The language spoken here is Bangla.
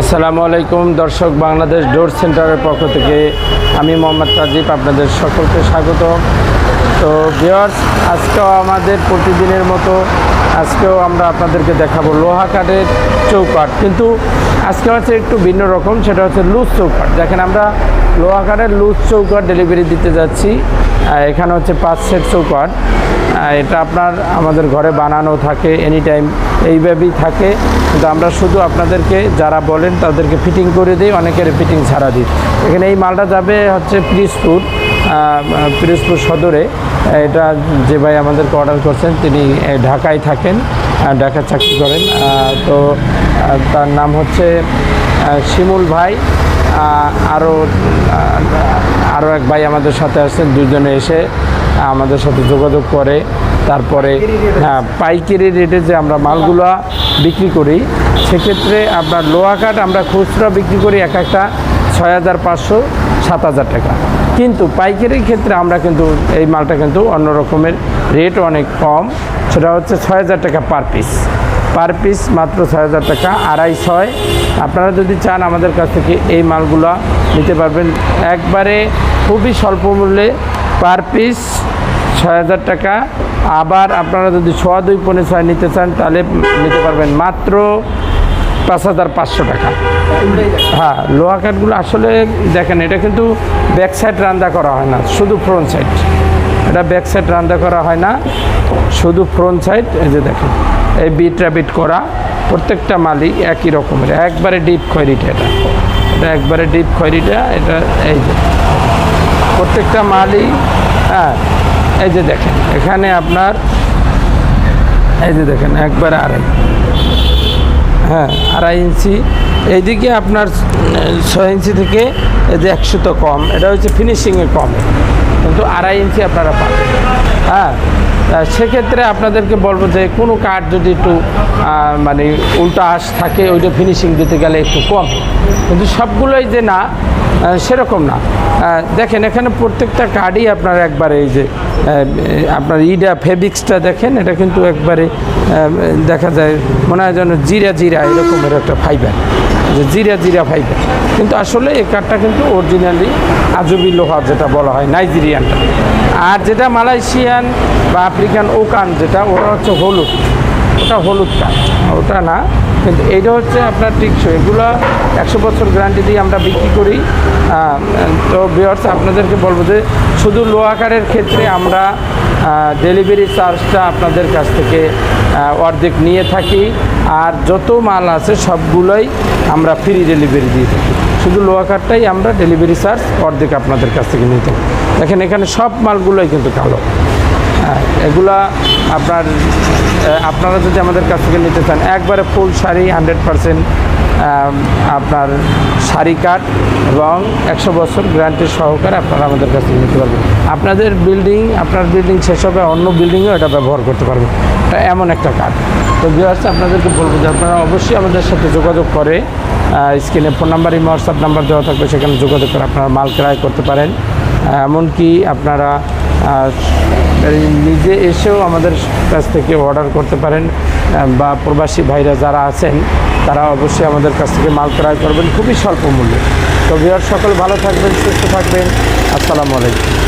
আসসালামু আলাইকুম, দর্শক বাংলাদেশ ডোর সেন্টারের পক্ষ থেকে আমি মোহাম্মদ রাজীব আপনাদের সকলকে স্বাগত। তো বিয়ার্স আজকেও আমাদের প্রতিদিনের মতো আজকেও আমরা আপনাদেরকে দেখাবো লোহা কাঠের চৌকাট কিন্তু আজকে হচ্ছে একটু ভিন্ন রকম, সেটা হচ্ছে লুজ চৌকাট দেখেন আমরা লোহা কাঠের লুজ চৌকাঠ ডেলিভারি দিতে যাচ্ছি। এখানে হচ্ছে পাঁচ সেট চৌকাঠ এটা আপনার আমাদের ঘরে বানানো থাকে এনি টাইম এইভাবেই থাকে। কিন্তু আমরা শুধু আপনাদেরকে যারা বলেন তাদেরকে ফিটিং করে দিই, অনেকের ফিটিং ছাড়া দিই। এখানে এই মালটা যাবে হচ্ছে পিরিজপুর পিরিজপুর সদরে। এটা যে ভাই আমাদেরকে অর্ডার করছেন, তিনি ঢাকায় থাকেন ঢাকায় চাকরি করেন। তো তার নাম হচ্ছে শিমুল ভাই আরও আরও এক ভাই আমাদের সাথে আসছেন দুজনে এসে আমাদের সাথে যোগাযোগ করে। তারপরে হ্যাঁ পাইকারি রেটে যে আমরা মালগুলো বিক্রি করি, সেক্ষেত্রে আপনার লোহা কাঠ আমরা খুচরা বিক্রি করি এক একটা ছয় হাজার পাঁচশো, সাত হাজার টাকা। কিন্তু পাইকারির ক্ষেত্রে আমরা কিন্তু এই মালটা কিন্তু অন্য রকমের রেট অনেক কম, সেটা হচ্ছে ছয় হাজার টাকা পার পিস পার পিস মাত্র ছয় হাজার টাকা, আড়াই ছয়। আপনারা যদি চান আমাদের কাছ থেকে এই মালগুলো নিতে পারবেন। একবারে খুবই স্বল্প মূল্যে পার পিস ছয় হাজার টাকা। আবার আপনারা যদি ছোয়া দুই পনে ছয় নিতে চান, তাহলে নিতে পারবেন মাত্র পাঁচ হাজার পাঁচশো টাকা। হ্যাঁ লোহা কাঠগুলো আসলে দেখেন, এটা কিন্তু ব্যাক সাইড রান্দা করা হয় না, শুধু ফ্রন্ট সাইড এটা ব্যাক সাইড রান্দা করা হয় না, শুধু ফ্রন্ট সাইড এই যে দেখেন। এই বিট র্যাবিট করা প্রত্যেকটা মালই একই রকমের, একবারে ডিপ খয়রিটা এটা। এটা একবারে ডিপ খয়রিটা, এটা এই যে। প্রত্যেকটা মালই হ্যাঁ এই যে দেখেন, এখানে আপনার, এই যে দেখেন, একবারে আড়াই। হ্যাঁ আড়াই ইঞ্চি। এইদিকে আপনার ছয় ইঞ্চি থেকে এই যে একশো তো কম, এটা হচ্ছে ফিনিশিংয়ে কম। কিন্তু আড়াই ইঞ্চি আপনারা পাবেন। হ্যাঁ সেক্ষেত্রে আপনাদেরকে বলব যে কোনো কাঠ যদি একটু মানে উল্টা আশ থাকে, ওইটা ফিনিশিং দিতে গেলে একটু কম। কিন্তু সবগুলোই যে না সেরকম না। দেখেন, এখানে প্রত্যেকটা কার্ডই আপনার একবারে এই যে আপনার ইডা ফেব্রিক্সটা দেখেন, এটা কিন্তু একবারে দেখা যায় মনে হয় যেন জিরা জিরা এরকমের একটা ফাইবার যে জিরা জিরা ফাইবার কিন্তু আসলে এই কাঠটা কিন্তু অরিজিনালি আজবি লোহা যেটা বলা হয় নাইজেরিয়ানটা আর যেটা মালয়েশিয়ান বা আফ্রিকান ওকান যেটা ওটা হচ্ছে হলুদ। ওটা হলুদ কাঠ ওটা না, কিন্তু এইটা হচ্ছে আপনার টিকসই। এগুলো একশো বছর গ্যারান্টি দিয়ে আমরা বিক্রি করি। তো বিয়ার্স আপনাদেরকে বলব যে শুধু লো আকারের ক্ষেত্রে আমরা ডেলিভারি চার্জটা আপনাদের কাছ থেকে অর্ধেক নিয়ে থাকি। আর যত মাল আছে সবগুলোই আমরা ফ্রি ডেলিভারি দিয়ে থাকি। শুধু লোহাকারটাই আমরা ডেলিভারি চার্জ অর্ধেক আপনাদের কাছ থেকে নিতে দেখেন এখানে সব মালগুলোই কিন্তু কালো। এগুলা আপনার আপনারা যদি আমাদের কাছ থেকে নিতে চান, একবারে ফুল শাড়ি হান্ড্রেড পারসেন্ট আপনার শাড়ি কাঠ এবং একশো বছর গ্যারান্টি সহকারে আপনারা আমাদের কাছ থেকে নিতে পারবেন। আপনাদের বিল্ডিং আপনার বিল্ডিং শেষ হবে, অন্য বিল্ডিংয়েও এটা ব্যবহার করতে পারবেন। এটা এমন একটা কাঠ তো বিহার্স আপনাদেরকে বলব যে আপনারা অবশ্যই আমাদের সাথে যোগাযোগ করে স্ক্রিনে ফোন নাম্বার হোয়াটসঅ্যাপ নাম্বার দেওয়া থাকবে, সেখানে যোগাযোগ করে আপনারা মাল ক্রয় করতে পারেন। এমনকি আপনারা এই নিজে এসেও আমাদের কাছ থেকে অর্ডার করতে পারেন বা প্রবাসী ভাইরা যারা আছেন, তারা অবশ্যই আমাদের কাছ থেকে মাল ক্রয় করবেন খুবই স্বল্প মূল্যে। তো বিহার সকল ভালো থাকবেন, সুস্থ থাকবেন। আসসালামু আলাইকুম।